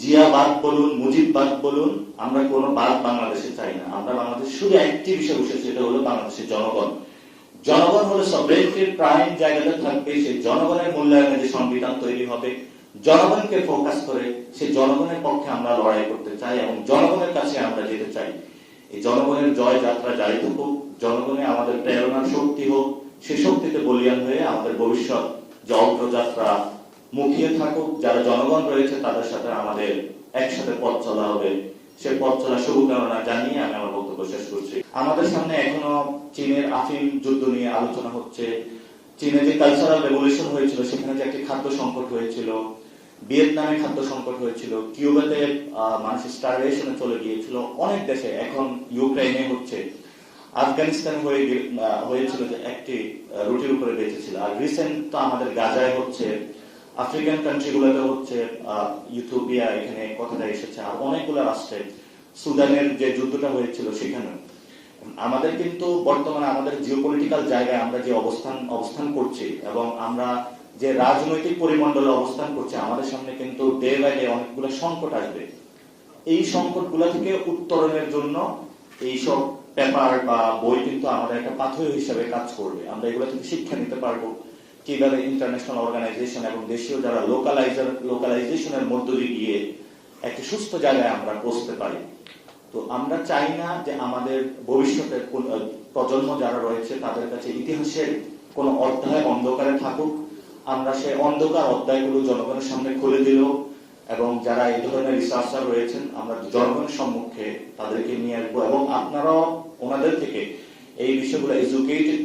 জিয়াবাদ বলুন মুজিববাদ বলুন, আমরা কোনো বাদ বাংলাদেশে চাই না। আমরা বাংলাদেশ শুধু একটি বিষয় বসে সেটা হলো বাংলাদেশের জনগণ। জনগণ হলো সবরেন্টির প্রাইম জায়গাতে থাকবে, সেই জনগণের মূল্যায়নে যে সংবিধান তৈরি হবে, জনগণকে ফোকাস করে সেই জনগণের পক্ষে আমরা লড়াই করতে চাই এবং জনগণের কাছে আমরা যেতে চাই। এই জনগণের জয় যাত্রা জারি থাকুক, জনগণে আমাদের প্রেরণার শক্তি হোক, সে শক্তিতে বলিয়ান হয়ে আমাদের ভবিষ্যৎ যে অগ্রযাত্রা মুখিয়ে থাকুক, যারা জনগণ রয়েছে তাদের সাথে আমাদের একসাথে পথ চলা হবে। সে পথ চলা শুভকামনা জানিয়ে আমি আমার বক্তব্য শেষ করছি। আমাদের সামনে এখনও চীনের আফিম যুদ্ধ নিয়ে আলোচনা হচ্ছে। চীনে যে কালচারাল রেভলিউশন হয়েছিল, সেখানে যে একটি খাদ্য সংকট হয়েছিল, ভিয়েতনামে খাদ্য সংকট হয়েছিল, কিউবাতে মানুষ স্টারভেশনে চলে গিয়েছিল, অনেক দেশে। এখন ইউক্রেনে হচ্ছে। আফগানিস্তান হয়ে হয়েছিল যে একটি রুটির উপরে বেঁচেছিল আর রিসেন্ট তো আমাদের গাজায় হচ্ছে। আফ্রিকান কান্ট্রি গুলোতে হচ্ছে আহ, ইথিওপিয়া এখানে কথাটা এসেছে আর অনেকগুলো রাষ্ট্রে। সুদানের যে যুদ্ধটা হয়েছিল সেখানে আমাদের কিন্তু বর্তমানে আমাদের জিওপলিটিক্যাল জায়গায় আমরা যে অবস্থান অবস্থান করছি এবং আমরা যে রাজনৈতিক পরিমণ্ডলে অবস্থান করছি আমাদের সামনে কিন্তু ডে বাই ডে অনেকগুলো সংকট আসবে। এই সংকটগুলো থেকে উত্তরণের জন্য এইসব পেপার বা বই কিন্তু আমাদের একটা পাথর হিসাবে কাজ করবে। আমরা এগুলো থেকে শিক্ষা নিতে পারব। কীভাবে ইন্টারন্যাশনাল অর্গানাইজেশন এবং দেশীয় যারা লোকালাইজার লোকালাইজেশনের মধ্য দিয়ে গিয়ে একটি সুস্থ জায়গায় আমরা পৌঁছতে পারি। তো আমরা চাই না যে আমাদের ভবিষ্যতের প্রজন্ম যারা রয়েছে তাদের কাছে ইতিহাসের কোন অধ্যায় অন্ধকারে থাকুক। আমরা সেই অন্ধকার অধ্যায়গুলো জনগণের সামনে খুলে দিল এবং যারা এই ধরনের রিসার্চার রয়েছেন, আমরা জনগণের সম্মুখে তাদেরকে নিয়ে আসব এবং আপনারাও ওনাদের থেকে এই বিষয়গুলো এডুকেটেড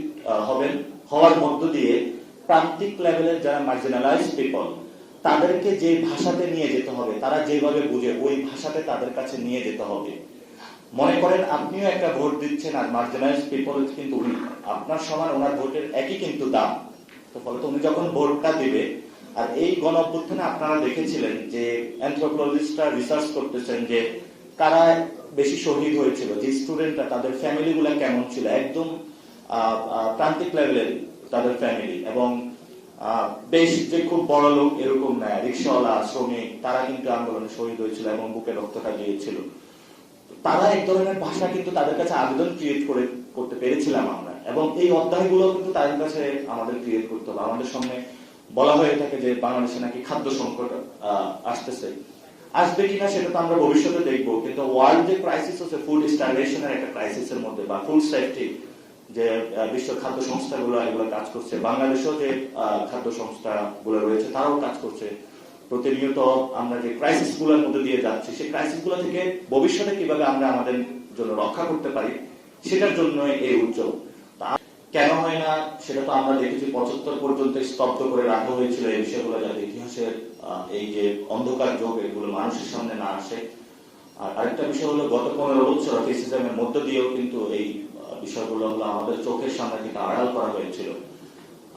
হবেন। হওয়ার মধ্য দিয়ে প্রান্তিক লেভেলের যারা মার্জিনালাইজ পিপল তাদেরকে যে ভাষাতে নিয়ে যেতে হবে, তারা যেভাবে বুঝে, ওই ভাষাতে তাদের কাছে নিয়ে যেতে হবে। মনে করেন, আপনিও একটা ভোট দিচ্ছেন আর মার্জিনালাইজ পিপল কিন্তু উনি, আপনার সমান ওনার ভোটের একই কিন্তু দাম। তো ফলে তো উনি যখন ভোটটা দিবে, আর এই গণ আপনারা দেখেছিলেন যে অ্যান্থ্রোপোলজিস্টরা রিসার্চ করতেছেন যে কারা বেশি শহীদ হয়েছিল, যে স্টুডেন্টরা তাদের ফ্যামিলি গুলা কেমন ছিল, একদম প্রান্তিক লেভেলের তাদের ফ্যামিলি এবং বেশ যে খুব বড় লোক এরকম নয় রিক্সাওয়ালা, শ্রমিক, তারা কিন্তু আন্দোলনে শহীদ হয়েছিল এবং বুকে রক্তটা গিয়েছিল তারা এক ধরনের ভাষা কিন্তু তাদের কাছে আবেদন ক্রিয়েট করে, করতে পেরেছিলাম আমরা। এবং এই অধ্যায়গুলো কিন্তু তাদের কাছে আমাদের ক্রিয়েট করতে হবে। আমাদের সামনে বলা হয়ে থাকে যে বাংলাদেশে নাকি খাদ্য সংকট আসতেছে। আসবে কিনা সেটা তো আমরা ভবিষ্যতে দেখব, কিন্তু ওয়ার্ল্ড যে ক্রাইসিস হচ্ছে ফুড স্টারভেশনের একটা ক্রাইসিসের মধ্যে বা ফুড সেফটি যে বিশ্ব খাদ্য সংস্থাগুলো এগুলো কাজ করছে। বাংলাদেশেও যে খাদ্য সংস্থা গুলো রয়েছে, তারাও কাজ করছে। প্রতিনিয়ত আমরা যে ক্রাইসিসগুলোর মধ্যে দিয়ে যাচ্ছি, সেই ক্রাইসিসগুলো থেকে ভবিষ্যতে কীভাবে আমরা আমাদের জন্য রক্ষা করতে পারি, সেটার জন্য এই উদ্যোগ কেন হয় না, সেটা তো আমরা দেখেছি, পঁচাত্তর পর্যন্ত স্তব্ধ করে রাখা হয়েছিল এই বিষয়গুলো, যাতে ইতিহাসের এই যে অন্ধকার যোগ, এগুলো মানুষের সামনে না আসে। আর আরেকটা বিষয় হলো, গত পনেরো বছর ফেসিজমের মধ্য দিয়েও কিন্তু এই বিষয়গুলো আমাদের চোখের সামনে কিন্তু আড়াল করা হয়েছিল।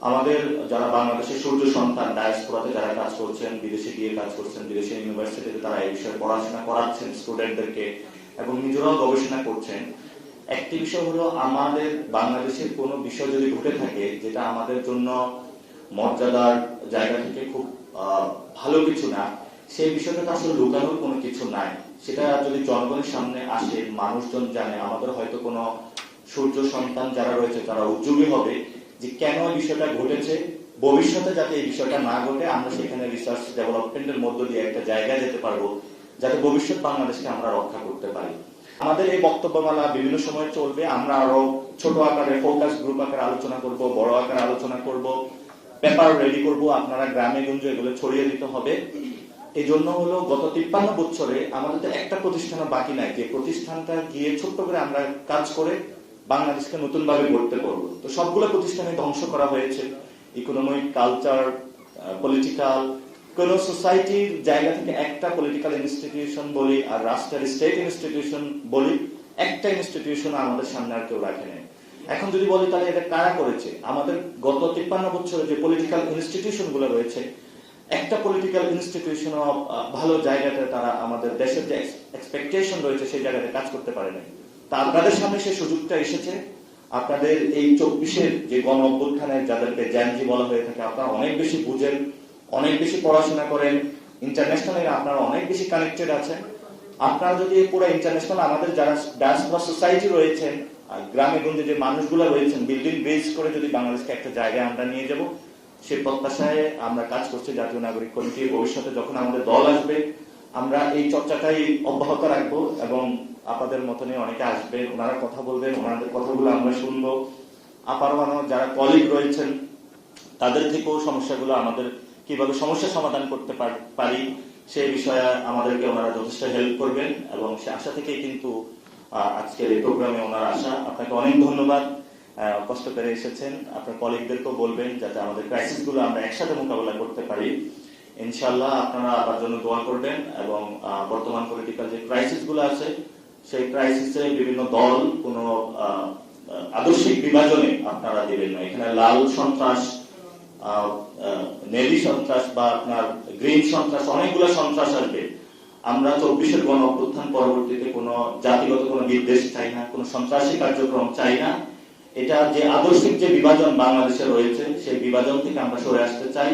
আমাদের যারা বাংলাদেশের সূর্য সন্তান ডায়াসপোরাতে যারা কাজ করছেন, বিদেশে গিয়ে কাজ করছেন ইউনিভার্সিটিতে তারা এই বিষয়ে পড়াশোনা করাচ্ছেন স্টুডেন্টদেরকে এবং নিজেরাও গবেষণা করছেন। একটি বিষয় হলো, আমাদের বাংলাদেশের কোনো বিষয় যদি ঘটে থাকে, যেটা আমাদের জন্য মর্যাদার জায়গা থেকে খুব ভালো কিছু না, সেই বিষয়টা আসলে লুকানোর কোনো কিছু নাই। সেটা যদি জনগণের সামনে আসে, মানুষজন জানে, আমাদের হয়তো কোনো সূর্য সন্তান যারা রয়েছে, তারা উদ্যোগী হবে যে কেন এই বিষয়টা ঘটেছে, ভবিষ্যতে যাতে এই বিষয়টা না ঘটে, আমরা সেখানে রিসার্চ ডেভেলপমেন্টের মধ্য দিয়ে একটা জায়গায় যেতে পারব, যাতে ভবিষ্যৎ বাংলাদেশকে আমরা রক্ষা করতে পারি। আমাদের এই বক্তব্যমালা বিভিন্ন সময় চলবে, আমরা আরও ছোট আকারে ফোকাস গ্রুপ আকারে আলোচনা করব, বড় আকারে আলোচনা করব পেপার রেডি করব, আপনারা গ্রামে গঞ্জে এগুলো ছড়িয়ে দিতে হবে। এই জন্য হলো গত তিপ্পান্ন বছরে আমাদের একটা প্রতিষ্ঠানও বাকি নাই, যে প্রতিষ্ঠানটা গিয়ে ছোট্ট করে আমরা কাজ করে বাংলাদেশকে নতুন ভাবে গড়তে পারব তো সবগুলো প্রতিষ্ঠানে ধ্বংস করা হয়েছে। ইকোনমিক কালচার পলিটিক্যাল কোন সোসাইটির জায়গা থেকে একটা পলিটিক্যাল ইনস্টিটিউশন বলি আর রাষ্ট্রের স্টেট ইনস্টিটিউশন বলি, একটা ইনস্টিটিউশন আমাদের সামনে আর কেউ রাখে নেই। এখন যদি বলি তাহলে এটা কারা করেছে? আমাদের গত তিপ্পান্ন বছরে যে পলিটিক্যাল ইনস্টিটিউশনগুলো রয়েছে, একটা পলিটিক্যাল ইনস্টিটিউশন ভালো জায়গাতে তারা আমাদের দেশের যে এক্সপেকটেশন রয়েছে সেই জায়গাতে কাজ করতে পারে না তা আপনাদের সামনে সেই সুযোগটা এসেছে। আপনাদের এই চব্বিশের যে গণ অভ্যুত্থানের যাদেরকে জ্যানজি বলা হয়ে থাকে, আপনারা অনেক বেশি বুঝেন, অনেক বেশি পড়াশোনা করেন। ইন্টারন্যাশনালি আপনারা অনেক বেশি কানেক্টেড আছেন। আপনারা যদি পুরো ইন্টারন্যাশনাল আমাদের যারা ডায়াসপোরা সোসাইটি রয়েছেন আর গ্রামে গঞ্জে যে মানুষগুলো রয়েছেন বিল্ডিং বেস করে যদি বাংলাদেশকে একটা জায়গায় আমরা নিয়ে যাব সেই প্রত্যাশায় আমরা কাজ করছি জাতীয় নাগরিক কমিটি ভবিষ্যতে যখন আমাদের দল আসবে আমরা এই চর্চাটাই অব্যাহত রাখব এবং আপনাদের মতনই অনেকে আসবেন, ওনারা কথা বলবেন, ওনাদের কথাগুলো আমরা শুনব। আপার যারা কলিগ রয়েছেন, তাদের থেকেও সমস্যাগুলো আমাদের কীভাবে সমস্যা সমাধান করতে পারি সেই বিষয়ে আমাদেরকে ওনারা যথেষ্ট হেল্প করবেন এবং সে আশা থেকেই কিন্তু আজকের এই প্রোগ্রামে ওনার আশা। আপনাকে অনেক ধন্যবাদ। কষ্ট করে এসেছেন। আপনার কলিগদেরকেও বলবেন যাতে আমাদের ক্রাইসিসগুলো আমরা একসাথে মোকাবেলা করতে পারি। ইনশাল্লাহ আপনারা আবার জন্য দোয়া করবেন এবং বর্তমান পলিটিক্যাল যে ক্রাইসিসগুলো আছে, সেই ক্রাইসিসে বিভিন্ন দল কোনো আদর্শিক বিভাজনে আপনারা দিবেন না। এখানে লাল সন্ত্রাস নেভি সন্ত্রাস বা আপনার গ্রিন সন্ত্রাস, অনেকগুলো সন্ত্রাস আসবে। আমরা চব্বিশের গণ অভ্যুত্থান পরবর্তীতে কোনো জাতিগত কোনো বিদ্বেষ চাই না, কোনো সন্ত্রাসী কার্যক্রম চাই না। এটা যে আদর্শিক যে বিভাজন বাংলাদেশে রয়েছে, সেই বিভাজন থেকে আমরা সরে আসতে চাই।